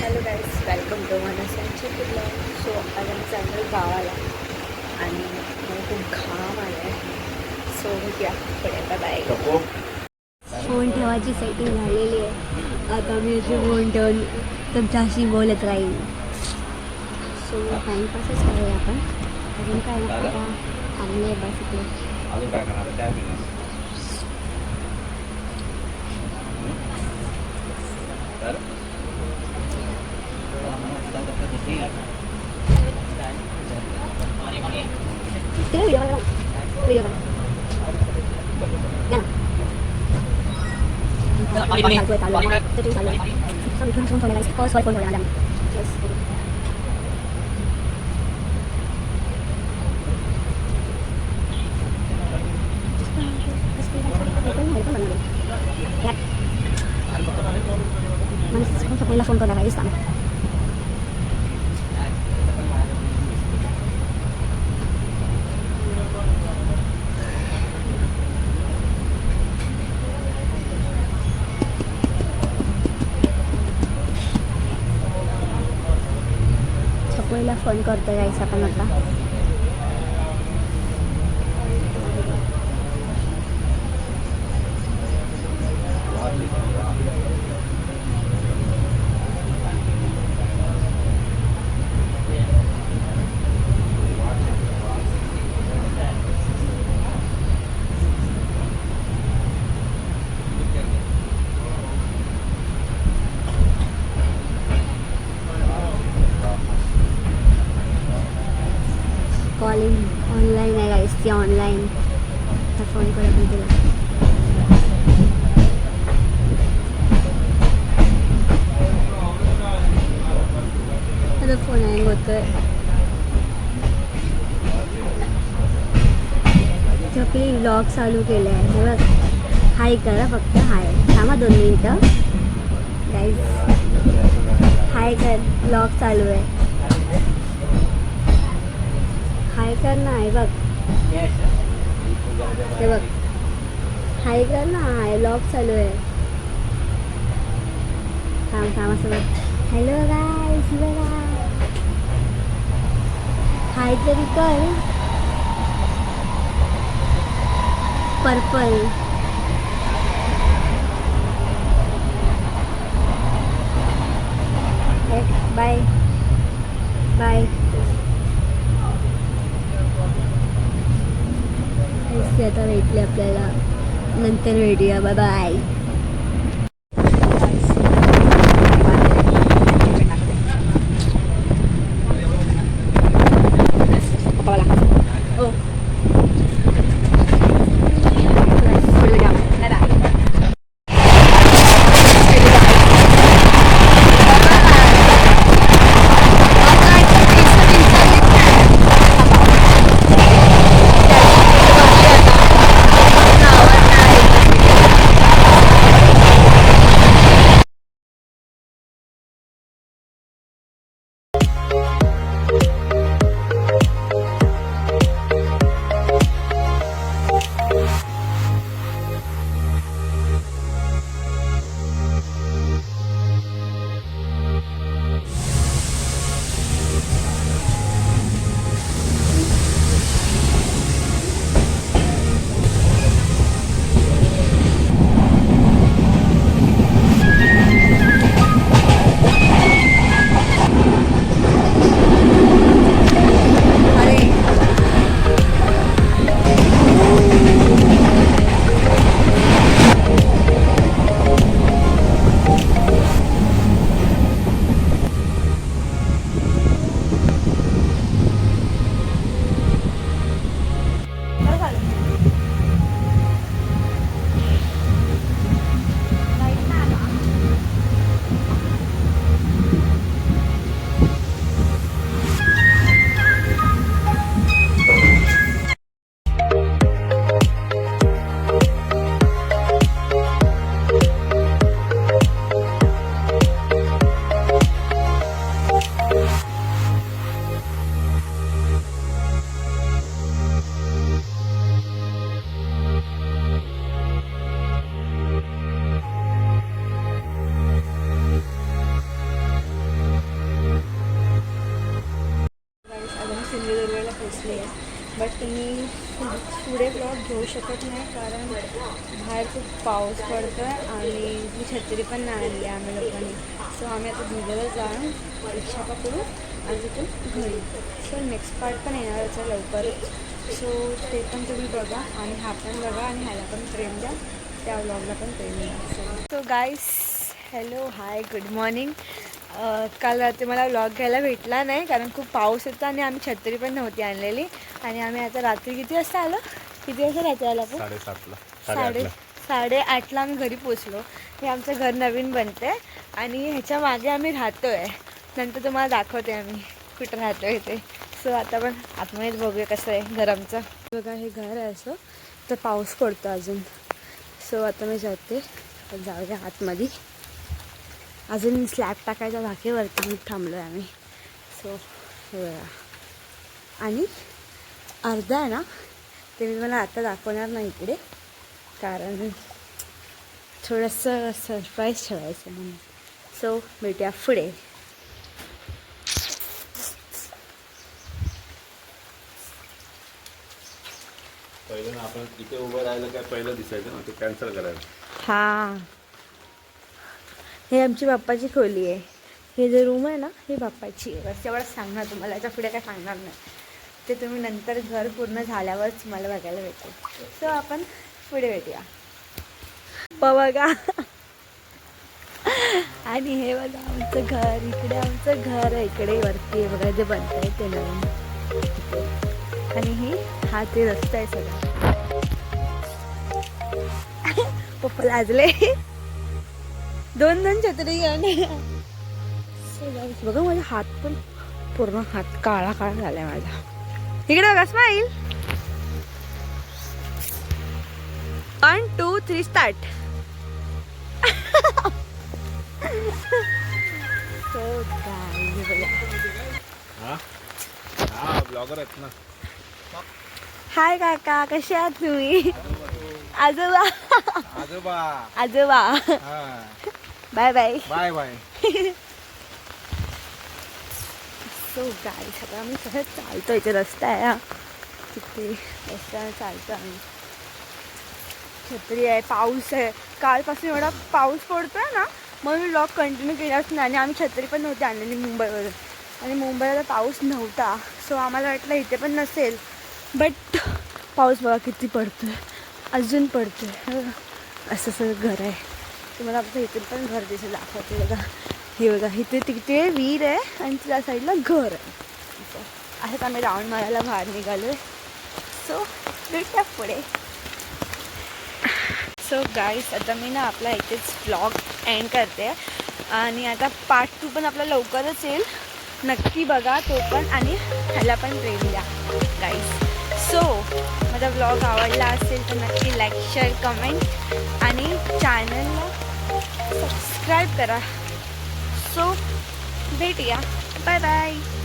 Hello guys welcome to मनसांची blog so आज आम्ही चाललो गावाला आणि मला खूप घाम आला आहे सो भेटूया पुढे बाय फोन ठेवायची सेटिंग झालेली आहे. आता मी इथे फोन ठेवून तुमच्याशी बोलत राहील सो टाईमपासच करूया आपण. अजून काय आता थांबले बस इकडे अजून काय करणार त्या बिझनेस तर तिकडे व्हिडिओ बघा व्हिडिओ बघा चालू आहे चालू आहे सेटिंग चालू आहे सॉरी फोन फोन ठेवला आहे सॉरी फोन ठेवला मॅडम येस पहिला फोन करणार आहे सांग छपईला फोन करतो जायचं आपण आता कॉलिंग ऑनलाईन आहे गाईस ती ऑनलाईन तर फोन करत मी तुला आता फोन हँग होतोय चकली ब्लॉग चालू केले आहे हे बघ हाय करा फक्त हाय थांबा दोन मिनटं गाईज हाय कर ब्लॉग चालू आहे हाय कर ना हाय बघ. हे बघ. हाय कर ना हाय लॉक चालू आहे. थांब थांब असं बघ हॅलो गाईस बघा हाय तरी कर पर्पल बाय बाय ते आता भेटले आपल्याला. नंतर भेटूया. बाय बाय घेतली आहे बट मी पुढे ब्लॉग घेऊ शकत नाही कारण बाहेर खूप पाऊस पडतो आहे आणि मी छत्री पण नाही आणली आहे आम्ही लोकांनी. सो आम्ही आता धुळेवर जाऊन रिक्षा पकडू आणि तिथून घरी. सो नेक्स्ट पार्ट पण येणार याचा लवकरच. सो ते पण तुम्ही बघा आणि हा पण बघा आणि ह्याला पण प्रेम द्या. त्या ब्लॉगला पण प्रेम द्या. So guys hello hi good morning काल रात्री मला व्लॉग घ्यायला भेटला नाही कारण खूप पाऊस होता आणि आम्ही छत्री पण नव्हती आणलेली. आणि आम्ही आता रात्री किती वाजता आलो? किती वाजता रात्री आलो आपण? साडेसातला. साडे साडेआठला. आम्ही घरी पोचलो हे आमचं घर नवीन बनते आणि ह्याच्या मागे आम्ही राहतो आहे नंतर तुम्हाला दाखवते आम्ही कुठं राहतो आहे ते. सो आता पण आतमध्येच बघूया कसं आहे घर आमचं. बघा हे घर आहे असं. तर पाऊस पडतो अजून. सो आता मी जाते. जाऊया आतमध्ये. अजून स्लॅब टाकायचा बाकी वरती मी थांबलो आहे आम्ही सो आणि अर्धा आहे ना ते मी मला आता दाखवणार नाही इकडे कारण थोडंसं सरप्राईज ठेवायचं म्हणून. सो भेटूया पुढे. पहिलं ना आपण इथे उभं राहिलं काय पहिलं दिसायचं ना ते कॅन्सल करायचं हां. हे आमची बाप्पाची खोली आहे. हे जे रूम आहे ना हे बाप्पाची आहे. बस एवढंच सांगणार तुम्हाला. याच्यापुढे काय सांगणार नाही. ते तुम्ही नंतर घर पूर्ण झाल्यावरच मला बघायला भेटेल. सो आपण पुढे भेटूया. बघा. आणि हे बघा आमचं घर. इकडे आमचं घर आहे. इकडे वरती आहे. बघा जे बनत आहे ते नवीन. आणि ही हा ते रस्ता आहे सगळा. पप्पा लाजले. दोन दोन छत्री बघा माझा हात पण पूर्ण हात काळा काळा झालाय माझा. इकडे बघा smile one two three start हा? हा हाय काका. कसे आहात तुम्ही? आजोबा. आजोबा. आजोबा. हा. Bye bye bye bye so गाडी सगळं आम्ही सगळं चालतो इथे रस्ता आहे हा तिथे रस्त्याने चालतो आम्ही छत्री आहे पाऊस आहे कालपासून एवढा पाऊस पडतोय ना म्हणून मी लॉक कंटिन्यू केलाच नाही आणि आम्ही छत्री पण नव्हती आणलेली मुंबईवरून आणि मुंबईला तर पाऊस नव्हता सो आम्हाला वाटलं इथे पण नसेल बट पाऊस बघा किती पडतोय अजून पडतोय असं सगळं घर आहे तुम्हाला आमचं इथून पण घर दिसेल दाखवते बघा. हे बघा इथे तिथे विहीर आहे आणि त्या साईडला घर आहे. असं असंच आम्ही राऊंड मारायला बाहेर निघालो आहे सो भेटूया पुढे. सो गाईस आता मी ना आपला इथेच ब्लॉग एंड करते. आणि आता पार्ट टू पण आपला लवकरच येईल. नक्की बघा तो पण आणि ह्याला पण प्रेम द्या गाईस सो माझा ब्लॉग आवडला असेल तर नक्की लाईक शेअर कमेंट आणि चॅनलला सबस्क्राईब करा. सो भेटूया. Bye bye